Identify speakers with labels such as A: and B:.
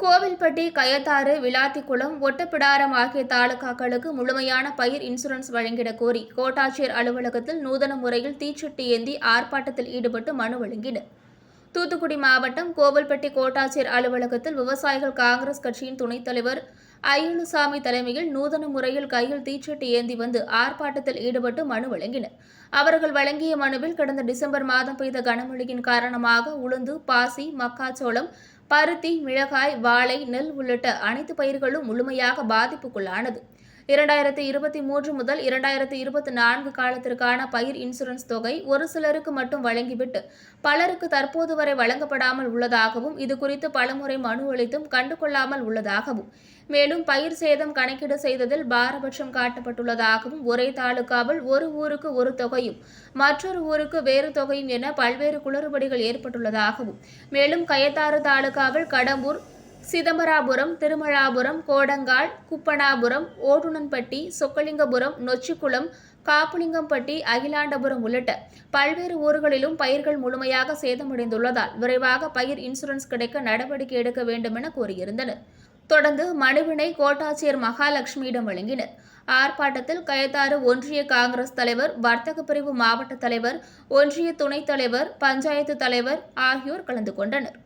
A: கோவில்பட்டி கயத்தாறு விளாத்திக்குளம் ஒட்டப்பிடாரம் ஆகிய தாலுகாக்களுக்கு முழுமையான பயிர் இன்சூரன்ஸ் வழங்கிட கோரி கோட்டாட்சியர் அலுவலகத்தில் நூதன முறையில் தீச்சட்டி ஏந்தி ஆர்ப்பாட்டத்தில் ஈடுபட்டு மனு வழங்கினர். தூத்துக்குடி மாவட்டம் கோவில்பட்டி கோட்டாட்சியர் அலுவலகத்தில் விவசாயிகள் காங்கிரஸ் கட்சியின் துணைத் தலைவர் அய்யலுசாமி தலைமையில் நூதன முறையில் கையில் தீச்சட்டி ஏந்தி வந்து ஆர்ப்பாட்டத்தில் ஈடுபட்டு மனு வழங்கினர். அவர்கள் வழங்கிய மனுவில் கடந்த டிசம்பர் மாதம் பெய்த கனமழையின் காரணமாக உளுந்து பாசி மக்காச்சோளம் பருத்தி மிளகாய் வாழை நெல் உள்ளிட்ட அனைத்து பயிர்களும் முழுமையாக பாதிப்புக்குள்ளானது. இரண்டாயிரத்தி இருபத்தி மூன்று முதல் இரண்டாயிரத்தி இருபத்தி நான்கு காலத்திற்கான பயிர் இன்சூரன்ஸ் தொகை ஒரு சிலருக்கு மட்டும் வழங்கிவிட்டு பலருக்கு தற்போது வரை வழங்கப்படாமல் உள்ளதாகவும் இது குறித்து பலமுறை மனு அளித்தும் கண்டுகொள்ளாமல் உள்ளதாகவும் மேலும் பயிர் சேதம் கணக்கீடு செய்ததில் பாரபட்சம் காட்டப்பட்டுள்ளதாகவும் ஒரே தாலுகாவில் ஒரு ஊருக்கு ஒரு தொகையும் மற்றொரு ஊருக்கு வேறு தொகையும் என பல்வேறு குளறுபடிகள் ஏற்பட்டுள்ளதாகவும் மேலும் கயத்தாறு தாலுகாவில் கடம்பூர் சிதம்பராபுரம் திருமழாபுரம் கோடங்கால் குப்பனாபுரம் ஓடுனன்பட்டி சொக்கலிங்கபுரம் நொச்சிக்குளம் காப்புலிங்கம்பட்டி அகிலாண்டபுரம் உள்ளிட்ட பல்வேறு ஊர்களிலும் பயிர்கள் முழுமையாக சேதமடைந்துள்ளதால் விரைவாக பயிர் இன்சூரன்ஸ் கிடைக்க நடவடிக்கை எடுக்க வேண்டும் என கூறியிருந்தனர். தொடர்ந்து மனுவினை கோட்டாட்சியர் மகாலட்சுமியிடம் வழங்கினர். ஆர்ப்பாட்டத்தில் கயத்தாறு ஒன்றிய காங்கிரஸ் தலைவர் வர்த்தக பிரிவு மாவட்ட தலைவர் ஒன்றிய துணைத் தலைவர் பஞ்சாயத்து தலைவர் ஆகியோர் கலந்து கொண்டனர்.